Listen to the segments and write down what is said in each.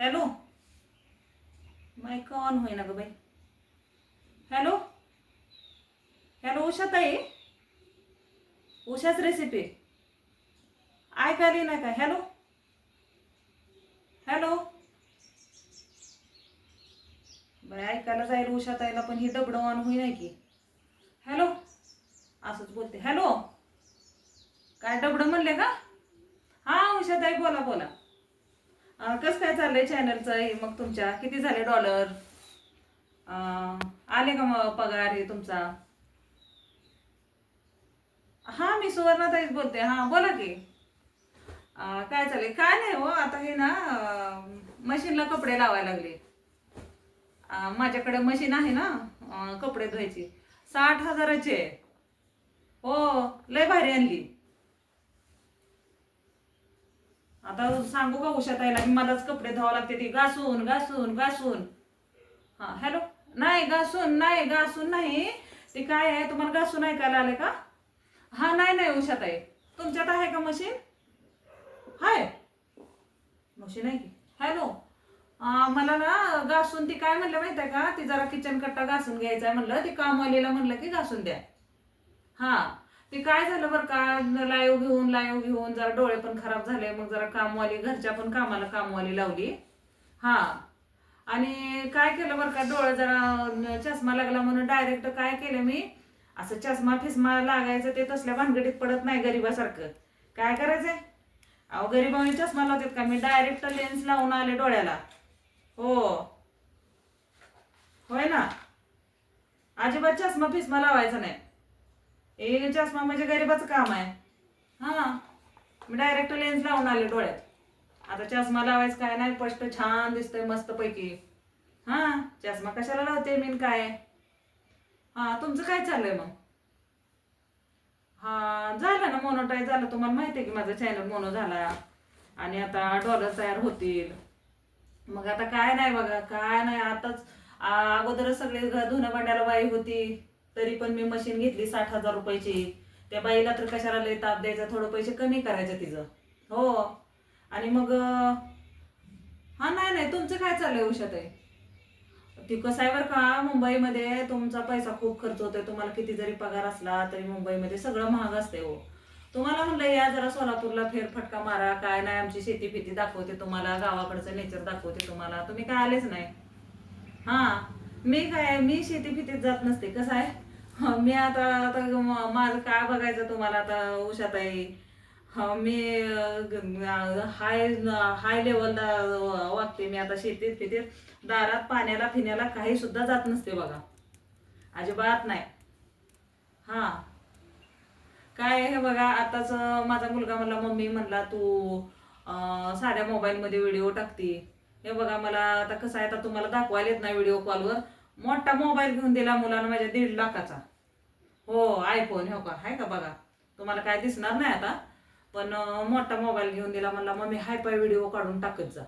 Hello? Mic on होईना ग बाई. हॅलो? हॅलो उषा ताई उषाच रेसिपी ऐकायली नाही का? हॅलो? हॅलो? बाई ऐकायला जाईल उषा ताईला पण ही डबडं ऑन होई की. हॅलो? असंच बोलते. हॅलो? काय डबडं म्हणले का हा उषा ताई बोला बोला. कसं काय चाललंय चॅनलचं हे मग तुमच्या. किती झाले डॉलर आले का मग पगार हे तुमचा? हा मी सुवर्णाताईच बोलते. हा बोला की. काय चालेल काय नाही हो आता हे ना मशीनला कपडे लावायला लागले. माझ्याकडे मशीन आहे ना कपडे धुवायची. साठ हजाराची. आहे हो लय भारी आणली. आता सांगू का उषा ताईला की मलाच कपडे धुवा लागते ती. घासून घासून घासून. हा हॅलो? नाही घासून नाही घासून नाही. ते काय आहे? तुम्हाला घासून ऐकायला आले का? हा नाही नाही उशाताई तुमच्यात आहे का मशीन? हाय. मशीन आहे की? हॅलो? मला ना घासून ती काय म्हणलं माहिती आहे का? ती जरा किचन कट्टा घासून घ्यायचा आहे म्हणलं. ती कामवालीला म्हणलं की घासून द्या. हा. ते काय झालं बरं का? लाईव्ह घेऊन लाईव्ह घेऊन जरा डोळे पण खराब झाले मग जरा कामवाली घरच्या पण कामाला कामवाली लावली. हा. आणि काय केलं बरं का? डोळे जरा चष्मा लागला म्हणून डायरेक्ट काय केलं मी? असं चष्मा फिस्मा लागायचं ते तसल्या भानगडीत पडत नाही गरीबासारखं. काय करायचंय? अहो गरीबाने चष्मा लावतात का? मी डायरेक्ट लेन्स लावून आले डोळ्याला. हो. होय ना? अजिबात चष्मा फिस्मा लावायचा नाही. ए चष्मा म्हणजे गरीबाचं काम आहे. हा. मी डायरेक्ट लेन्स लावून आले डोळ्यात. आता चष्मा लावायचं काय नाही स्पष्ट छान दिसतंय मस्त पैकी हा चष्मा कशाला लावते मी काय? हा तुमचं काय चाललंय मग? हा झालं ना मोनोटाईज झालं. तुम्हाला माहिती आहे की माझा चॅनल मोनो झाला. आणि आता डॉलर तयार होतील. मग आता काय नाही बघा काय नाही. आताच अगोदर अगोदरच सगळे घ- धुणं भांड्याला बाई होती. तरी पण मी मशीन घेतली साठ हजार रुपयाची. त्या बाईला तर कशाला लय ताप द्यायचा थोडं पैसे कमी करायचं तिचं. हो. आणि मग हा नाही नाही तुमचं काय चाललंय उशात आहे? ती कसं आहे बरं का मुंबईमध्ये तुमचा पैसा खूप खर्च होतोय तुम्हाला किती जरी पगार असला तरी मुंबईमध्ये सगळं महाग असते हो. तुम्हाला म्हणलं या जरा सोलापूरला फेरफटका मारा काय नाही आमची शेती फिती दाखवते तुम्हाला गावाकडचं नेचर दाखवते तुम्हाला. तुम्ही काय आलेच नाही. हा. मी काय मी शेती फितीत जात नसते कसं आहे? मी आता आता माझं काय बघायचं तुम्हाला आता उशात मी हाय हाय लेवलला वागते मी आता शेतीत फितीत दारात पाण्याला फिण्याला काही सुद्धा जात नसते बघा. अजिबात नाही. हां. काय हे बघा आताच माझा मुलगा म्हणला मम्मी म्हणला तू साध्या मोबाईलमध्ये व्हिडिओ टाकते. हे बघा मला आता कसं आहे आता तुम्हाला दाखवायला येत नाही व्हिडिओ कॉलवर. मोठा मोबाईल घेऊन दिला मुलानं माझ्या दीड लाखाचा. हो आयफोन हो का? आहे का बघा? तुम्हाला काय दिसणार नाही आता. पण मोठा मोबाईल घेऊन दिला म्हणला मम्मी हाय पाय व्हिडिओ काढून टाकत जा.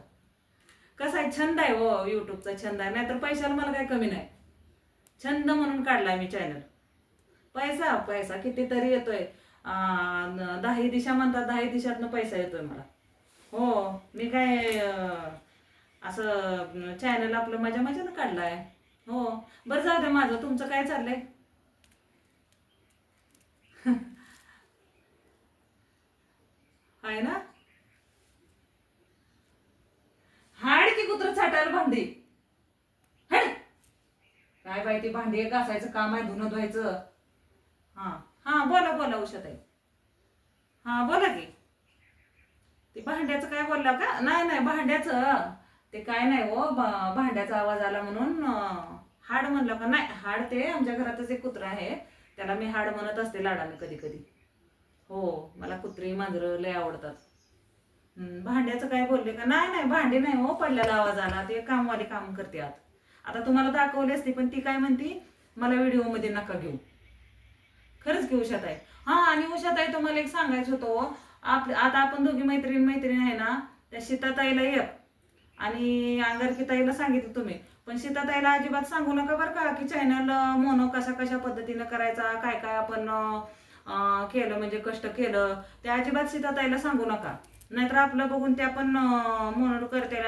कसा आहे? छंद आहे हो युट्यूबचा छंद आहे. नाहीतर पैशाला मला काय कमी नाही. छंद म्हणून काढलाय मी चॅनल पैसा पैसा कितीतरी येतोय. दहाही दिशा म्हणतात दहाही दिशातनं पैसा येतोय मला. हो मी काय असं चॅनल आपलं माझ्या मजानं काढलाय. हो. बरं जाऊ दे माझं. तुमचं काय चाललंय? आहे ना? हाड की कुत्र छाटायला भांडी? हड. काय बाई ती भांडी घासायचं काम आहे धुणं धुवायचं. हा. हा बोला बोला उषात आहे हा बोला की. ते भांड्याचं काय बोलला का? नाही नाही भांड्याचं. ते काय नाही हो भांड्याचा आवाज आला म्हणून हाड म्हणलं का नाही हाड ते आमच्या घरातच एक कुत्रा आहे. त्याला मी हाड म्हणत असते लाडाने कधी कधी हो मला कुत्री मांजरं लय आवडतात. भांड्याचं काय बोलले का? नाही नाही भांडे नाही हो पडलेला आवाज आला. ते कामवाली काम करते आत. आता तुम्हाला दाखवली असती पण ती काय म्हणती? मला व्हिडिओमध्ये नका घेऊ. खरंच घेऊ उषात आहे हां आणि उषात आहे तुम्हाला एक सांगायचं होतं हो. आप आता आपण दोघी मैत्रीण मैत्रीण आहे ना त्या सीताताईला एक आणि अंगारकीताईला सांगितलं तुम्ही. पण सीताताईला अजिबात सांगू नका बरं का की चॅनल मोनो कशा कशा पद्धतीनं करायचा काय काय आपण केलं म्हणजे कष्ट केलं ते अजिबात सीताताईला सांगू नका. नाहीतर आपलं बघून त्या पण मोनो करते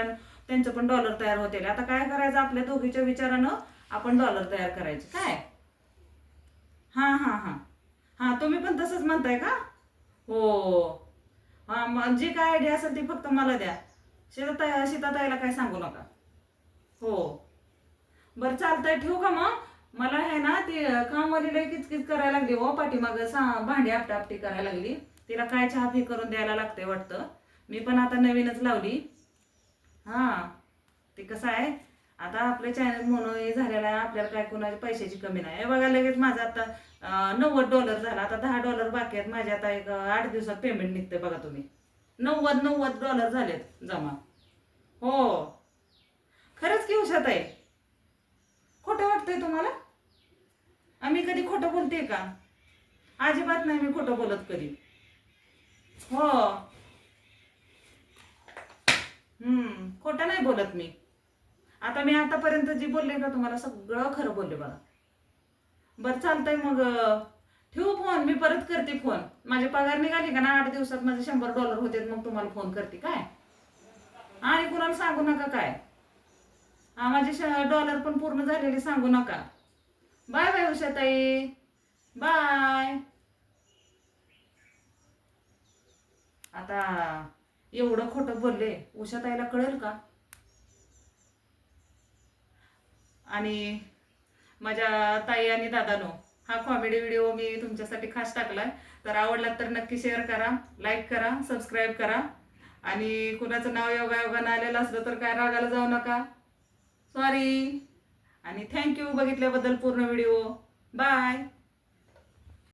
त्यांचं पण डॉलर तयार होतील. आता काय करायचं आपल्या दोघीच्या विचारानं आपण डॉलर तयार करायचे. काय? हां हां हां. हां तुम्ही पण तसंच म्हणताय का? हो. हां मग जी काय आयडिया असेल ती फक्त मला द्या. सीताताई शेताताईला काय सांगू नका. हो. बरं चालतंय ठेवू का मग? मला आहे ना ती कामवाली लय किचकिच करायला लागली हो पाठीमाग सा भांडी आपटा आपटी करायला लागली. तिला काय चहा फी करून द्यायला लागते वाटतं. मी पण आता नवीनच लावली. हां. ते कसं आहे आता आपले चॅनल म्हणून हे झालेलं आहे आपल्याला काय कोणाच्या पैशाची कमी नाही. बघा लगेच माझा आता नव्वद डॉलर झाला. आता दहा डॉलर बाकी आहेत. माझ्या आता एक आठ दिवसात पेमेंट निघते बघा तुम्ही. नव्वद नव्वद डॉलर झालेत जमा. हो. खरंच की उशात आहे खोटं वाटतंय तुम्हाला? आम्ही कधी खोटं बोलते का? अजिबात नाही मी खोटं बोलत कधी. हो. हम्म खोटं नाही बोलत मी. आता मी आतापर्यंत जी बोलले का तुम्हाला सगळं खरं बोलले बघा. बरं चालतंय मग ठेवू फोन मी परत करते फोन. माझे पगार निघाली का ना आठ दिवसात? माझे शंभर डॉलर होते मग तुम्हाला फोन करते. काय? आणि कुणाला सांगू नका काय? हा माझे डॉलर पण पूर्ण झालेले सांगू नका. बाय बाय उषाताई. बाय. आता एवढं खोटं बोलले उषाताईला कळेल का? आणि माझ्या ताई आणि दादानो हा कॉमेडी व्हिडिओ मी तुमच्यासाठी खास टाकलाय. तर आवडला तर नक्की शेअर करा लाईक करा सबस्क्राईब करा. आणि कुणाचं नाव योगायोगानं आलेलं असलं तर काय रागाला जाऊ नका. सॉरी आणि थँक्यू बघितल्याबद्दल पूर्ण व्हिडिओ बाय